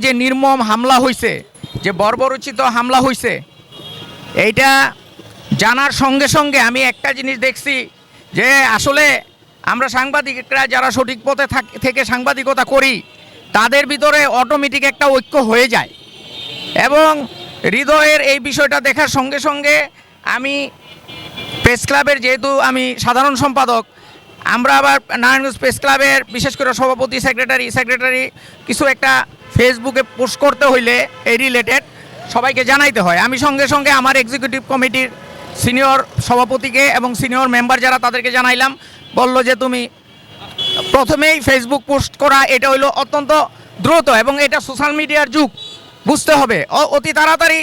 যে নির্মম হামলা হয়েছে যে বর্বরচিত হামলা হয়েছে এইটা জানার সঙ্গে সঙ্গে আমি একটা জিনিস দেখছি যে আসলে আমরা সাংবাদিকরা যারা সঠিক পথে থাক- সাংবাদিকতা করি, তাদের ভিতরে অটোমেটিক একটা ঐক্য হয়ে যায়। এবং হৃদয়ের এই বিষয়টা দেখার সঙ্গে সঙ্গে আমি প্রেস ক্লাবের যেহেতু আমি সাধারণ সম্পাদক, আমরা আবার নারায়ণগঞ্জ প্রেস ক্লাবের বিশেষ করে সভাপতি, সেক্রেটারি সেক্রেটারি কিছু একটা ফেসবুকে পোস্ট করতে হইলে এই রিলেটেড সবাইকে জানাইতে হয়। আমি সঙ্গে সঙ্গে আমার এক্সিকিউটিভ কমিটির সিনিয়র সভাপতিকে এবং সিনিয়র মেম্বার যারা তাদেরকে জানাইলাম, বলল যে তুমি প্রথমেই ফেসবুক পোস্ট করা, এটা হইল অত্যন্ত দ্রুত এবং এটা সোশ্যাল মিডিয়ার যুগ, বুঝতে হবে। অতি তাড়াতাড়ি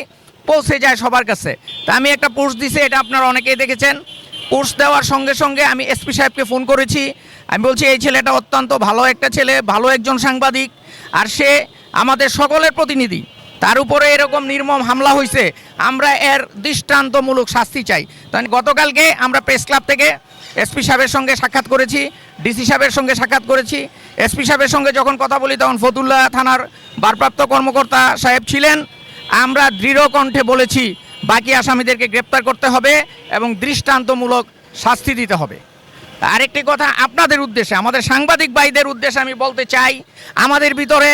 পৌঁছে যায় সবার কাছে। তা আমি একটা পোস্ট দিছি, এটা আপনারা অনেকেই দেখেছেন। পোস্ট দেওয়ার সঙ্গে সঙ্গে আমি এসপি সাহেবকে ফোন করেছি। আমি বলছি, এই ছেলেটা অত্যন্ত ভালো একটা ছেলে, ভালো একজন সাংবাদিক। আর সে আমাদের সকলের প্রতিনিধি। তার উপরে এরকম নির্মম হামলা হয়েছে আমরা এর দৃষ্টান্তমূলক শাস্তি চাই। তাই গতকালকে আমরা প্রেস ক্লাব থেকে এসপি সাহেবের সঙ্গে সাক্ষাৎ করেছি, ডিসি সাহেবের সঙ্গে সাক্ষাৎ করেছি। এসপি সাহেবের সঙ্গে যখন কথা বলি, তখন ফতুল্লা থানার ভারপ্রাপ্ত কর্মকর্তা সাহেব ছিলেন। আমরা দৃঢ় কণ্ঠে বলেছি, বাকি আসামিদেরকে গ্রেপ্তার করতে হবে এবং দৃষ্টান্তমূলক শাস্তি দিতে হবে। আরেকটি কথা আপনাদের উদ্দেশ্যে, আমাদের সাংবাদিক ভাইদের উদ্দেশ্যে আমি বলতে চাই, আমাদের ভিতরে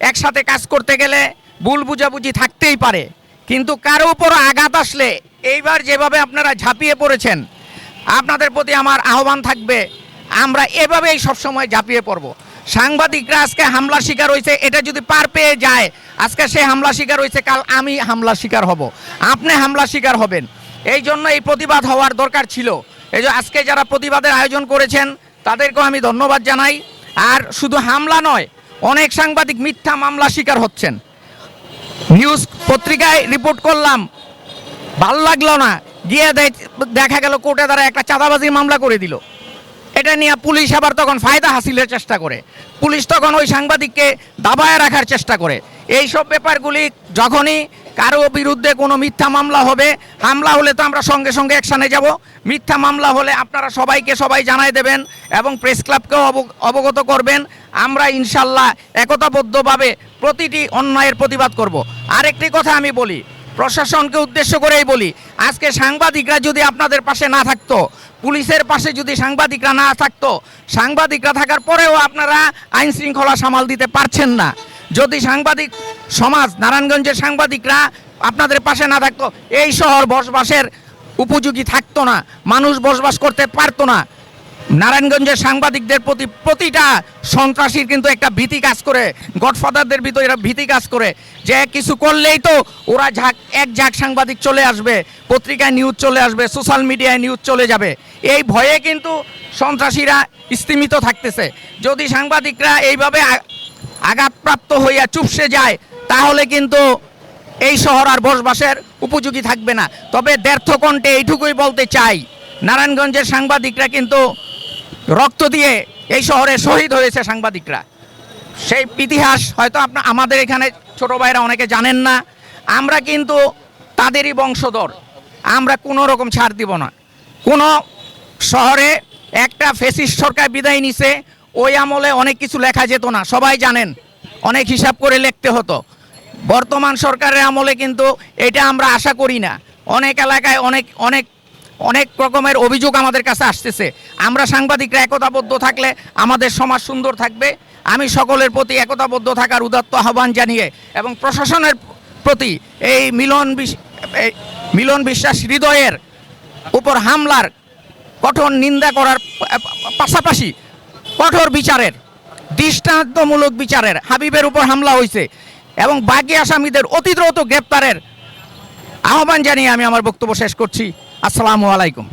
একসাথে কাজ করতে গেলে ভুল বুঝাবুঝি থাকতেই পারে। কিন্তু কারও উপর আঘাত আসলে এইবার যেভাবে আপনারা ঝাঁপিয়ে পড়েছেন, আপনাদের প্রতি আমার আহ্বান থাকবে, আমরা এভাবেই সবসময় ঝাঁপিয়ে পড়ব। সাংবাদিকরা আজকে হামলা শিকার হয়েছে, এটা যদি পার পেয়ে যায়, আজকে সে হামলা শিকার হয়েছে, কাল আমি হামলা শিকার হব। আপনি হামলা শিকার হবেন। এই জন্য এই প্রতিবাদ হওয়ার দরকার ছিল। এই যে আজকে যারা প্রতিবাদের আয়োজন করেছেন, তাদেরকেও আমি ধন্যবাদ জানাই। আর শুধু হামলা নয় অনেক সাংবাদিক মিথ্যা মামলা শিকার হচ্ছেন। নিউজ পত্রিকায় রিপোর্ট করলাম, ভালো লাগল না। গিয়ে দেখ- গেল কোর্টে তারা একটা চাঁদাবাজির মামলা করে দিল। এটা নিয়ে পুলিশ আবার তখন ফায়দা হাসিলের চেষ্টা করে। পুলিশ তখন ওই সাংবাদিককে দাবায় রাখার চেষ্টা করে। এই সব ব্যাপারগুলি যখনই কারও বিরুদ্ধে কোনো মিথ্যা মামলা হবে, হামলা হলে তো আমরা সঙ্গে সঙ্গে অ্যাকশানে যাব। মিথ্যা মামলা হলে আপনারা সবাইকে সবাই জানাই দেবেন এবং প্রেস ক্লাবকেও অব- অবগত করবেন। আমরা ইনশাল্লাহ একতাবদ্ধভাবে প্রতিটি অন্যায়ের প্রতিবাদ করব। আরেকটি কথা আমি বলি, প্রশাসনকে উদ্দেশ্য করেই বলি, আজকে সাংবাদিকরা যদি আপনাদের পাশে না থাকতো, পুলিশের পাশে যদি সাংবাদিকরা না থাকতো, সাংবাদিকরা থাকার পরেও আপনারা আইন শৃঙ্খলা সামাল দিতে পারছেন না। যদি সাংবাদিক সমাজ, নারায়ণগঞ্জের সাংবাদিকরা আপনাদের পাশে না থাকতো, এই শহর বসবাসের উপযোগী থাকতো না, মানুষ বসবাস করতে পারতো না। নারায়ণগঞ্জের সাংবাদিকদের প্রতি প্রতিটা সন্ত্রাসীর কিন্তু একটা ভীতি কাজ করে, গডফাদারদের ভিতরে এরা ভীতি কাজ করে, যে কিছু করলেই তো ওরা ঝাঁক, এক ঝাঁক সাংবাদিক চলে আসবে, পত্রিকায় নিউজ চলে আসবে সোশ্যাল মিডিয়ায় নিউজ চলে যাবে। এই ভয়ে কিন্তু সন্ত্রাসীরা স্তিমিত থাকতেছে। যদি সাংবাদিকরা এইভাবে আঘাতপ্রাপ্ত হইয়া চুপসে যায়, তাহলে কিন্তু এই শহর আর বসবাসের উপযোগী থাকবে না। তবে ব্যর্থ কণ্ঠে এইটুকুই বলতে চাই, নারায়ণগঞ্জের সাংবাদিকরা কিন্তু রক্ত দিয়ে এই শহরে শহীদ হয়েছে সাংবাদিকরা। সেই ইতিহাস হয়তো আপনার আমাদের এখানে ছোট ভাইরা অনেকে জানেন না, আমরা কিন্তু তাদেরই বংশধর, আমরা কোনো রকম ছাড় দিব না। কোনো শহরে একটা ফেসিস্ট সরকার বিদায় নিছে ওই আমলে অনেক কিছু লেখা যেত না, সবাই জানেন, অনেক হিসাব করে লিখতে হতো। বর্তমান সরকারের আমলে কিন্তু এটা আমরা আশা করি না। অনেক এলাকায় অনেক অনেক অনেক রকমের অভিযোগ আমাদের কাছে আসতেছে। আমরা সাংবাদিকরা একতাবদ্ধ থাকলে আমাদের সমাজ সুন্দর থাকবে। আমি সকলের প্রতি একতাবদ্ধ থাকার উদাত্ত আহ্বান জানিয়ে এবং প্রশাসনের প্রতি এই মিলন মিলন বিশ্বাস হৃদয়ের উপর হামলার কঠোর নিন্দা করার পাশাপাশি কঠোর বিচারের, দৃষ্টান্তমূলক বিচারের, হাবিবের উপর হামলা হয়েছে এবং বাকি আসামিদের অতি দ্রুত গ্রেপ্তারের আহ্বান জানিয়ে আমি আমার বক্তব্য শেষ করছি। আসসালামু আলাইকুম।